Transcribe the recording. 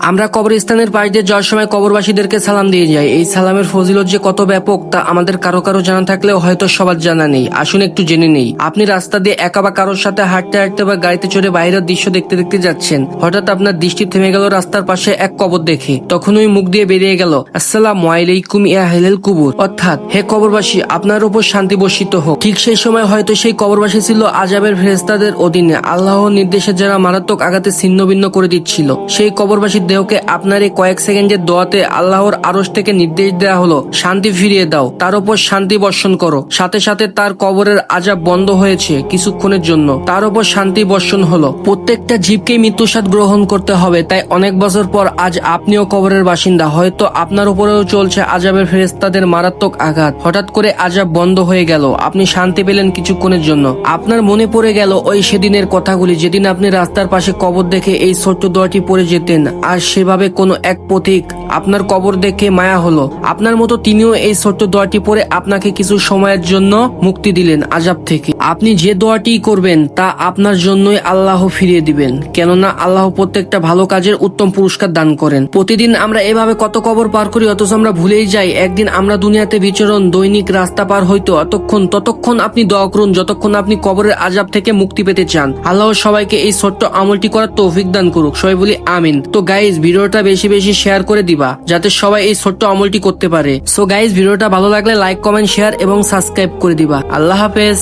আমরা কবরস্থানের পাশ দিয়ে যাওয়ার সময় কবরবাসীদেরকে সালাম দিয়ে যাই। এই সালামের ফজিলত যে কত ব্যাপক তা আমাদের কারও কারও জানা থাকলেও হয়তো সবার জানা নেই। আসুন একটু জেনে নেই। আপনি রাস্তা দিয়ে একা বা কারোর সাথে হাঁটতে হাঁটতে বা গাড়িতে চড়ে বাইরের দৃশ্য দেখতে দেখতে যাচ্ছেন। হঠাৎ আপনার দৃষ্টি থেমে গেল রাস্তার পাশে এক কবর দেখে। তখন ওই মুখ দিয়ে বেরিয়ে গেল, আসসালাম আলাইকুম ইয়া হেলেল কুবুর। অর্থাৎ, হে কবরবাসী, আপনার উপর শান্তি বর্ষিত হোক। ঠিক সেই সময় হয়তো সেই কবরবাসী ছিল আজাবের ফেরেস্তাদের অধীনে। আল্লাহর নির্দেশে যারা মারাত্মক আঘাতে ছিন্ন ভিন্ন করে দিচ্ছিল, সেই কবরবাসীর দেহকে আপনার এই কয়েক সেকেন্ডের দোয়াতে আল্লাহর আরশ থেকে নির্দেশ দেওয়া হলো, শান্তি ফিরিয়ে দাও। তার উপর শান্তি বর্ষণ করো। সাথে সাথে তার কবরের আজাব বন্ধ হয়েছে কিছুক্ষণের জন্য। তার উপর শান্তি বর্ষণ হলো। প্রত্যেকটা জীবকেই মৃত্যুসাদ গ্রহণ করতে হবে, তাই অনেক বছর পর আজ আপনিও কবরের বাসিন্দা। হয়তো আপনার উপরেও চলছে আজাবের ফেরেস্তাদের মারাত্মক আঘাত। হঠাৎ করে আজাব বন্ধ হয়ে গেল। আপনি শান্তি পেলেন কিছুক্ষণের জন্য। আপনার মনে পড়ে গেল ওই সেদিনের কথাগুলি, যেদিন আপনি রাস্তার পাশে কবর দেখে এই ছোট্ট দোয়াটি পড়ে যেতেন। আর সেভাবে কোনো এক পথিক আপনার কবর দেখে মায়া হলো। আপনার মতো তিনিও এই ছোট্ট দোয়াটি পড়ে আপনাকে কিছু সময়ের জন্য মুক্তি দিলেন আজাব থেকে। আপনি যে দোয়াটি করবেন, তা আপনার জন্যই আল্লাহ ফিরিয়ে দিবেন। কেননা আল্লাহ প্রত্যেকটা ভালো কাজের উত্তম পুরস্কার দান করেন। প্রতিদিন আমরা এভাবে কত কবর পার করি, অথচ আমরা ভুলেই যাই। একদিন আমরা দুনিয়াতে বিচরণ, দৈনিক রাস্তা পার হইতো অতক্ষণ, ততক্ষণ আপনি দোয়া করুন, যতক্ষণ আপনি কবরের আজাব থেকে মুক্তি পেতে চান। আল্লাহ সবাইকে এই ছোট্ট আমলটি করার তৌফিক দান করুক। সবাই বলি, আমিন। তো গাইজ ভিডিওটা বেশি বেশি শেয়ার করে দিবা, যাতে সবাই এই ছোট্ট আমলটি করতে পারে। সো গাইজ ভিডিওটা ভালো লাগলে লাইক কমেন্ট শেয়ার এবং সাবস্ক্রাইব করে দিবা। আল্লাহ হাফেজ।